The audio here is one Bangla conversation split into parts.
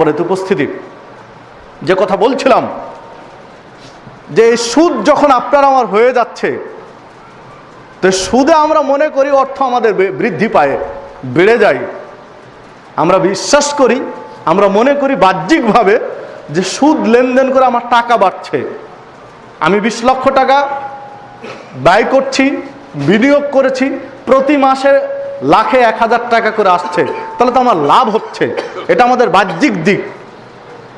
পরে উপস্থিতি। যে কথা বলছিলাম, যে সুদ যখন আপনার আমার হয়ে যাচ্ছে, তো সুদে আমরা মনে করি অর্থ আমাদের বৃদ্ধি পায়, বেড়ে যায়। আমরা বিশ্বাস করি, আমরা মনে করি বাহ্যিকভাবে যে সুদ লেনদেন করে আমার টাকা বাড়ছে। আমি বিশ লক্ষ টাকা ব্যয় করছি, বিনিয়োগ করেছি, প্রতি মাসে লাখে এক হাজার টাকা করে আসছে। তাহলে তো আমার লাভ হচ্ছে। এটা আমাদের বাহ্যিক দিক।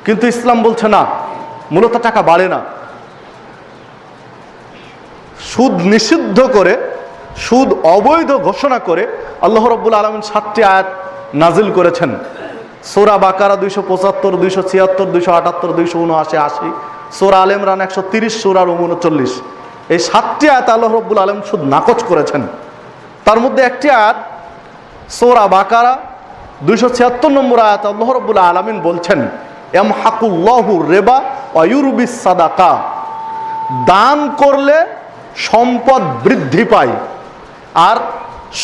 কিন্তু ইসলাম বলছে না, মূলত টাকা বাড়ে না। সুদ নিষিদ্ধ করে, সুদ অবৈধ ঘোষণা করে আল্লাহ রব্বুল আলমিন সাতটি আয়াত নাজিল করেছেন। সোরা বাকারা দুইশো পঁচাত্তর, দুইশো ছিয়াত্তর, দুইশো আটাত্তর, দুইশো উনআশি, আশি, সোরা আল ইমরান একশো তিরিশ সোরার উনচল্লিশ এই সাতটি আয়াত আল্লাহ রব্বুল আলম সুদ নাকচ করেছেন। তার মধ্যে একটি আয়াত, সোরা বাকারা, দুইশো ছিয়াত্তর নম্বর আয়াত আল্লাহ রব্বুল আলমিন বলছেন এম হাকুল্লাহু রেবা অয়ুরবিস সাদাকা দান করলে সম্পদ বৃদ্ধি পায় আর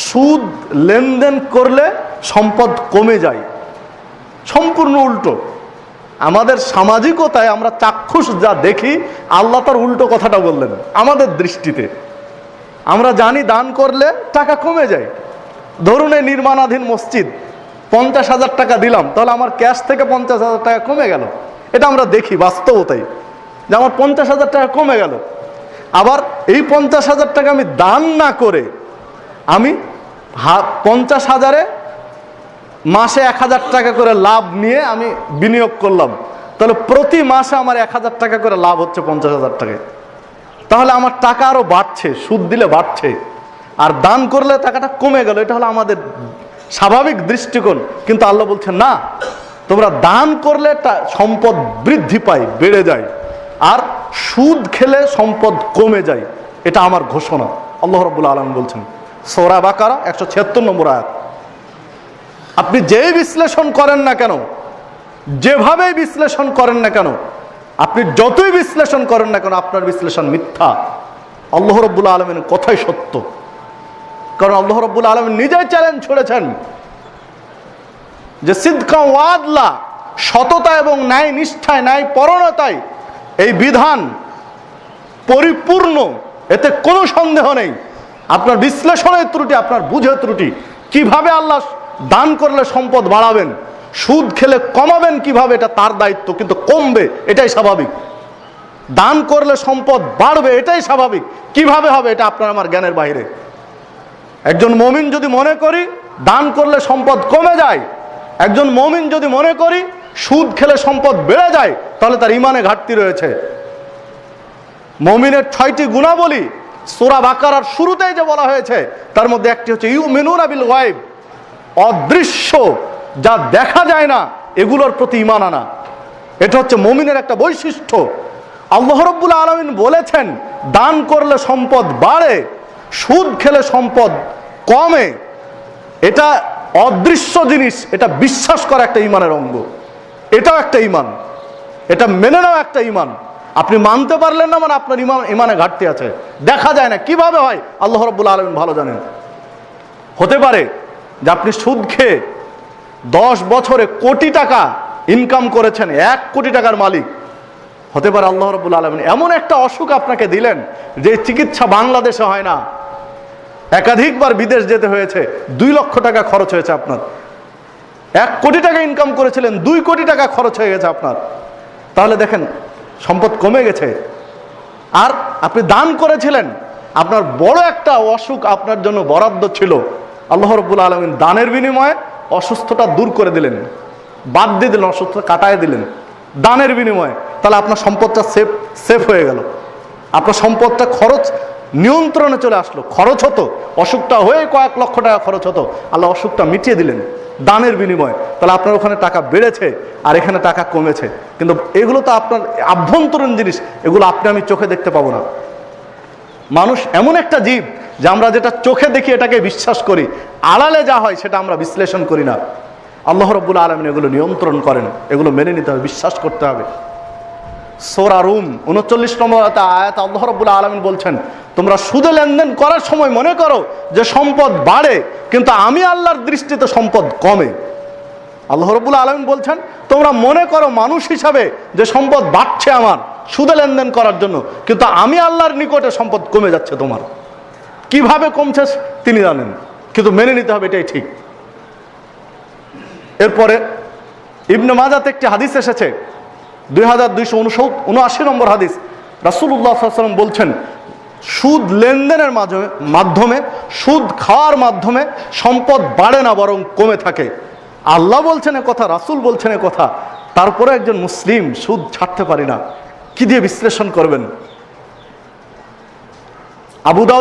সুদ লেনদেন করলে সম্পদ কমে যায়। সম্পূর্ণ উল্টো। আমাদের সামাজিকতায় আমরা চাক্ষুষ যা দেখি, আল্লাহ তার উল্টো কথাটা বললেন, আমাদের দৃষ্টিতে। আমরা জানি দান করলে টাকা কমে যায়। ধরুন এই নির্মাণাধীন মসজিদ, পঞ্চাশ হাজার টাকা দিলাম, তাহলে আমার ক্যাশ থেকে পঞ্চাশ হাজার টাকা কমে গেল। এটা আমরা দেখি বাস্তবতাই যে আমার পঞ্চাশ হাজার টাকা কমে গেল। আবার এই পঞ্চাশ হাজার টাকা আমি দান না করে আমি পঞ্চাশ হাজারে মাসে এক হাজার টাকা করে লাভ নিয়ে আমি বিনিয়োগ করলাম। তাহলে প্রতি মাসে আমার এক হাজার টাকা করে লাভ হচ্ছে পঞ্চাশ হাজার টাকায়। তাহলে আমার টাকা আরও বাড়ছে, সুদ দিলে বাড়ছে। আর দান করলে টাকাটা কমে গেল, এটা হলো আমাদের স্বাভাবিক দৃষ্টিকোণ। কিন্তু আল্লাহ বলছেন না, তোমরা দান করলে সম্পদ বৃদ্ধি পায়, বেড়ে যায়। আর সুদ খেলে সম্পদ কমে যায়, এটা আমার ঘোষণা। আল্লাহ রব্বুল আলম বলছেন, সৌরা বাকারা, একশো ছিয়াত্তর নম্বর আয়াত। আপনি যেই বিশ্লেষণ করেন না কেন, যেভাবেই বিশ্লেষণ করেন না কেন আপনি যতই বিশ্লেষণ করেন না কেন, আপনার বিশ্লেষণ মিথ্যা। আল্লাহ রব্বুল আলমের কথাই সত্য। কারণ আল্লাহ রব্বুল আলমিন নিজেই চ্যালেঞ্জ ছড়েছেন যে সিদ্ধকা ওয়াদলা, সততা এবং ন্যায় নিষ্ঠায়, ন্যায় পরণতায় এই বিধান পরিপূর্ণ। এতে কোনো সন্দেহ নেই। আপনার বিশ্লেষণের ত্রুটি, আপনার বুঝে ত্রুটি। কীভাবে আল্লাহ দান করলে সম্পদ বাড়াবেন? সুদ খেলে কমাবেন কীভাবে এটা তার দায়িত্ব, কিন্তু কমবে, এটাই স্বাভাবিক। দান করলে সম্পদ বাড়বে, এটাই স্বাভাবিক। কীভাবে হবে এটা আপনার আমার জ্ঞানের বাইরে। একজন মমিন যদি মনে করি দান করলে সম্পদ কমে যায়, একজন মমিন যদি মনে করি সুদ খেলে সম্পদ বেড়ে যায়, তাহলে তার ইমানে ঘাটতি রয়েছে। মমিনের ছয়টি গুণাবলী সোরা বাকারার শুরুতেই যে বলা হয়েছে, তার মধ্যে একটি হচ্ছে ইউ মিনুন আবিল ওয়াইব অদৃশ্য যা দেখা যায় না, এগুলোর প্রতি ইমান আনা। এটা হচ্ছে মমিনের একটা বৈশিষ্ট্য। আল্লাহ রব্বুল আলমিন বলেছেন, দান করলে সম্পদ বাড়ে, সুদ খেলে সম্পদ কমে। এটা অদৃশ্য জিনিস, এটা বিশ্বাস করা একটা ইমানের অঙ্গ। এটাও একটা ইমান এটা মেনে নেওয়া একটা ইমান আপনি মানতে পারলেন না মানে আপনার ইমান ইমানে ঘাটতি আছে। দেখা যায় না। কীভাবে হয়? আল্লাহ রব্বুল আলমিন ভালো জানেন। হতে পারে যে আপনি সুদ খেয়ে দশ বছরে কোটি টাকা ইনকাম করেছেন, এক কোটি টাকার মালিক। হতে পারে আল্লাহ রব্বুল আলমিন এমন একটা অসুখ আপনাকে দিলেন যে চিকিৎসা বাংলাদেশে হয় না। একাধিকবার বিদেশ যেতে হয়েছে, দুই লক্ষ টাকা খরচ হয়েছে আপনার। এক কোটি টাকা ইনকাম করেছিলেন, দুই কোটি টাকা খরচ হয়ে গেছে আপনার। তাহলে দেখেন, সম্পদ কমে গেছে। আর আপনি দান করেছিলেন, আপনার বড় একটা অসুখ আপনার জন্য বরাদ্দ ছিল। আল্লাহ রব্বুল আলমিন দানের বিনিময়ে অসুস্থতা দূর করে দিলেন, বাদ দিয়ে দিলেন, অসুস্থতা কাটায় দিলেন। দানের বিনিময়ে তাহলে আপনার সম্পদটা সেফ সেফ হয়ে গেল। আপনার সম্পদটা খরচ নিয়ন্ত্রণে চলে আসলো। খরচ হতো, অসুখটা হয়ে কয়েক লক্ষ টাকা খরচ হতো। আল্লাহ অসুখটা মিটিয়ে দিলেন দানের বিনিময়ে। তাহলে আপনার ওখানে টাকা বেড়েছে আর এখানে টাকা কমেছে। কিন্তু এগুলো তো আপনার আভ্যন্তরীণ জিনিস, এগুলো আপনি আমি চোখে দেখতে পাবো না। মানুষ এমন একটা জীব যে আমরা যেটা চোখে দেখি এটাকে বিশ্বাস করি। আড়ালে যা হয় সেটা আমরা বিশ্লেষণ করি না। আল্লাহ রব্বুল আলমিন এগুলো নিয়ন্ত্রণ করেন, এগুলো মেনে নিতে হবে, বিশ্বাস করতে হবে। সোরা রুম উনচল্লিশ নম্বর আয়াতে আল্লাহ রব্বুল আলমিন বলছেন, তোমরা সুদে লেনদেন করার সময় মনে করো যে সম্পদ বাড়ে, কিন্তু আমি আল্লাহর দৃষ্টিতে সম্পদ কমে। আল্লাহ রবুল্লা আলমিন বলছেন, তোমরা মনে করো মানুষ হিসাবে যে সম্পদ বাড়ছে আমার সুদে লেনদেন করার জন্য। কিন্তু আমি আল্লাহর নিকটে সম্পদ কমে যাচ্ছে তোমার। কীভাবে কমছে তিনি জানেন। কিন্তু মেনে নিতে হবে এটাই ঠিক। এরপরে ইবনে মাজাতে একটি হাদিস এসেছে। দুই হাজার দুইশো উনআশি নম্বর হাদিস। রাসুল্লাহ সাল্লাম বলছেন, সুদ লেনদেনের মাধ্যমে মাধ্যমে, সুদ খাওয়ার মাধ্যমে সম্পদ বাড়ে না, বরং কমে থাকে। আল্লাহ বলছেন কথা, রাসুল বলছেন কথা। তারপরে একজন মুসলিম সুদ ছাড়তে পারি না। কি দিয়ে বিশ্লেষণ করবেন? আবু দাউদ